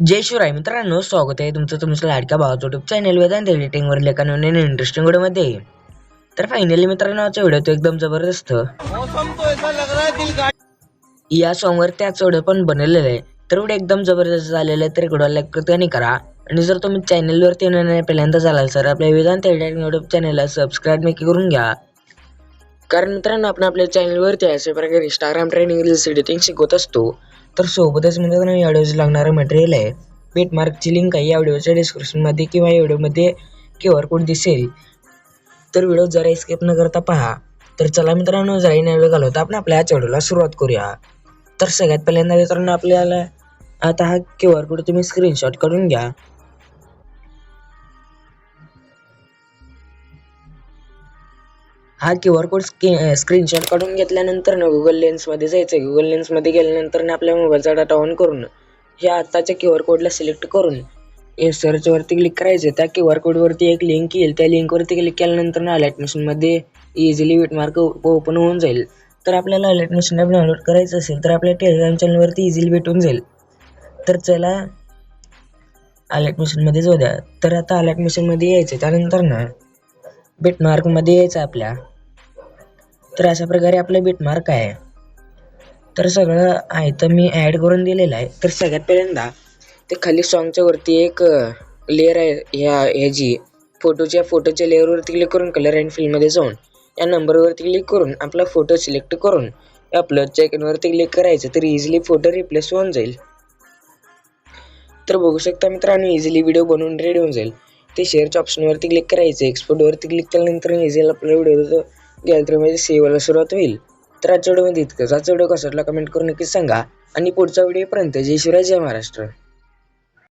जय शिवराय मित्रांनो स्वागत आहे तुमचं तुमचं लाडक्या भावाचं युट्यूब चॅनल वेदांत एडिटिंगवर एका नवीन इंटरेस्टिंग व्हिडिओमध्ये तर फायनली मित्रांनो आजचा व्हिडिओ तो एकदम जबरदस्त. है या सॉंगवर त्याच व्हिडिओ पण बनवलेलं आहे. तर व्हिडिओ एकदम जबरदस्त झालेला आहे तर इकडं लाईक करा. आणि जर तुम्ही चॅनलवरती नाही पहिल्यांदा झालाल सर आपल्या वेदांत एडिटिंग यूट्यूब चॅनलला सबस्क्राईब नक्की करून घ्या. कारण मित्रांनो आपण आपल्या चॅनलवरती अशा प्रकारे इंस्टाग्राम ट्रेनिंग रील्स एडिटिंग शिकवत असतो. तर सोबतच मित्रांनो या व्हिडिओचं लागणारं मटेरियल आहे. बीटमार्कची लिंक आहे या व्हिडिओच्या डिस्क्रिप्शनमध्ये किंवा या व्हिडिओमध्ये क्यू आर कोड दिसेल. तर व्हिडिओ जरा स्किप न करता पहा. तर चला मित्रांनो जरा न वेळ घालवता आपण आपल्या आजच्या व्हिडिओला सुरुवात करूया. तर सगळ्यात पहिल्यांदा मित्रांनो आपल्याला आता हा क्यू आर कोड तुम्ही स्क्रीनशॉट काढून घ्या. हा क्यू आर कोड स्क्रीनशॉट काढून घेतल्यानंतर ना गुगल लेन्समध्ये जायचं गुगल लेन्समध्ये गेल्यानंतर ना आपल्या मोबाईलचा डाटा ऑन करून ह्या आत्ताच्या क्यू आर कोडला सिलेक्ट करून हे सर्चवरती क्लिक करायचं त्या क्यू आर कोडवरती एक लिंक येईल. त्या लिंकवरती क्लिक केल्यानंतर ना अलर्ट मशीनमध्ये इझिली बिटमार्क ओपन होऊन जाईल. तर आपल्याला अलर्ट मशीन डाउनलोड करायचं असेल तर आपल्या टेलिग्राम चॅनलवरती इझिली भेटून जाईल. तर चला अलर्ट मिशनमध्ये जाऊ द्या. तर आता अलर्ट मिशनमध्ये यायचं त्यानंतर ना बिटमार्कमध्ये यायचं आपल्या. तर अशा प्रकारे आपलं बिटमार्क आहे. तर सगळं आहे तर मी ॲड करून दिलेलं आहे. तर सगळ्यात पहिल्यांदा ते खाली सॉन्गच्या वरती एक लेअर आहे ह्या ह्याची. फोटोच्या फोटोच्या लेअरवरती क्लिक करून कलर अँड फील्डमध्ये जाऊन या नंबरवरती क्लिक करून आपला फोटो सिलेक्ट करून अपलोडच्या आयकॉनवरती क्लिक करायचं तर इझिली फोटो रिप्लेस होऊन जाईल. तर बघू शकता मित्रांनो इझिली व्हिडिओ बनवून रेडी होऊन जाईल. ते शेअरच्या ऑप्शनवरती क्लिक करायचं एक्सपोर्टवरती क्लिक केल्यानंतर इझिली आपला व्हिडिओ गॅलरीमध्ये सेव्ह व्हायला सुरुवात होईल. तर आजच्या व्हिडिओमध्ये इतकंच. आजचा व्हिडिओ कसा वाटला कमेंट करून नक्कीच सांगा. आणि पुढच्या व्हिडिओपर्यंत जय शिवराय जय महाराष्ट्र.